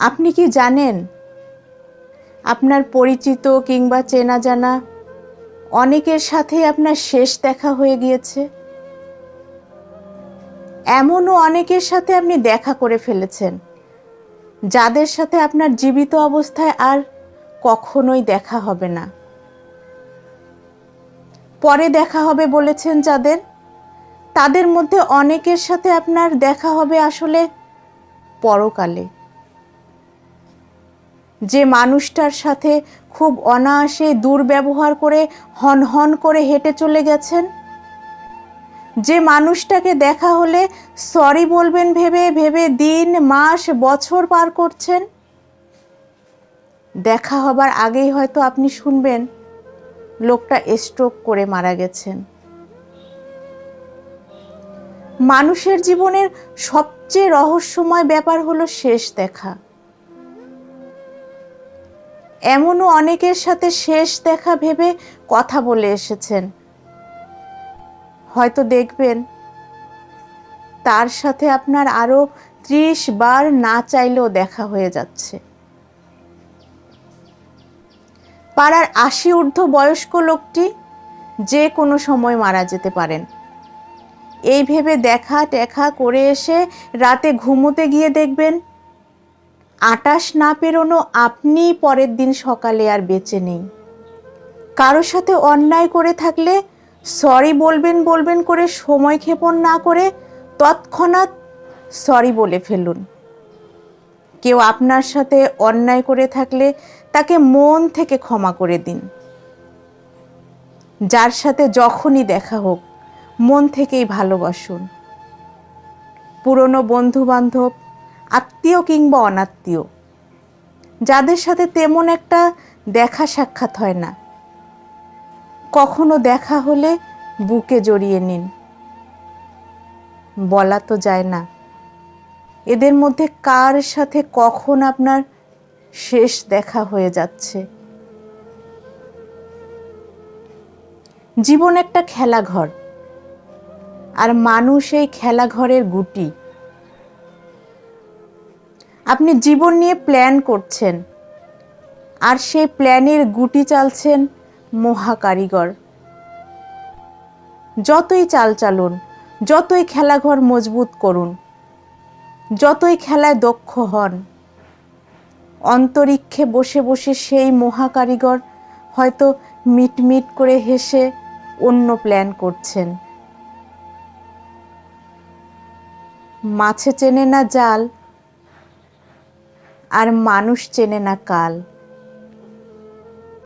আপনি কি জানেন? আপনার পরিচিত কিংবা চেনা জানা অনেকের সাথে আপনার শেষ দেখা হয়ে গিয়েছে। এমনও অনেকের সাথে আপনি দেখা করে ফেলেছেন, যাদের সাথে আপনার জীবিত অবস্থায় আর কখনোই দেখা হবে না। পরে দেখা হবে বলেছেন যাদের, তাদের মধ্যে অনেকের সাথে আপনার দেখা হবে আসলে পরকালে। যে মানুষটার সাথে খুব অনায়াসে দুর্ব্যবহার করে হন হন করে হেঁটে চলে গেছেন? যে মানুষটাকে দেখা হলে সরি বলবেন ভেবে ভেবে দিন, মাস, বছর পার করছেন? দেখা হবার আগেই হয়তো আপনি শুনবেন, লোকটা স্ট্রোক করে মারা গেছেন। মানুষের জীবনের সবচেয়ে রহস্যময় ব্যাপার হলো শেষ দেখা। এমনও অনেকের সাথে শেষ দেখা ভেবে কথা বলে এসেছেন। হয়তো দেখবেন। তার সাথে আপনার আরও ত্রিশ বার না চাইলেও দেখা হয়ে যাচ্ছে। পাড়ার আশি ঊর্ধ্ব বয়স্ক লোকটি যে কোনো সময় মারা যেতে পারেন। এই ভেবে দেখা টেখা করে এসে রাতে ঘুমোতে গিয়ে দেখবেন আটাশ না পেরোনো আপনি পরের দিন সকালে আর বেঁচে নেই। কারোর সাথে অন্যায় করে থাকলে সরি বলবেন বলবেন করে সময় ক্ষেপণ না করে তৎক্ষণাৎ সরি বলে ফেলুন। কেউ আপনার সাথে অন্যায় করে থাকলে তাকে মন থেকে ক্ষমা করে দিন। যার সাথে যখনই দেখা হোক, মন থেকেই ভালোবাসুন। পুরনো বন্ধু বান্ধব আত্মীয় কিংবা অনাত্মীয়, যাদের সাথে তেমন একটা দেখা সাক্ষাৎ হয় না। কখনো দেখা হলে বুকে জড়িয়ে নিন। বলা তো যায় না। এদের মধ্যে কার সাথে কখন আপনার শেষ দেখা হয়ে যাচ্ছে? জীবন একটা খেলাঘর, আর মানুষ এই খেলাঘরের গুটি। আপনি জীবন নিয়ে প্ল্যান করছেন। আর সেই প্ল্যানের গুটি চালছেন মহাকারিগর। যতই চাল চালুন, যতই খেলাঘর মজবুত করুন, যতই খেলায় দক্ষ হন, অন্তরিক্ষে বসে বসে সেই মহাকারিগর হয়তো মিটমিট করে হেসে অন্য প্ল্যান করছেন। মাছে চেনে না জাল আর মানুষ চেনে না কাল।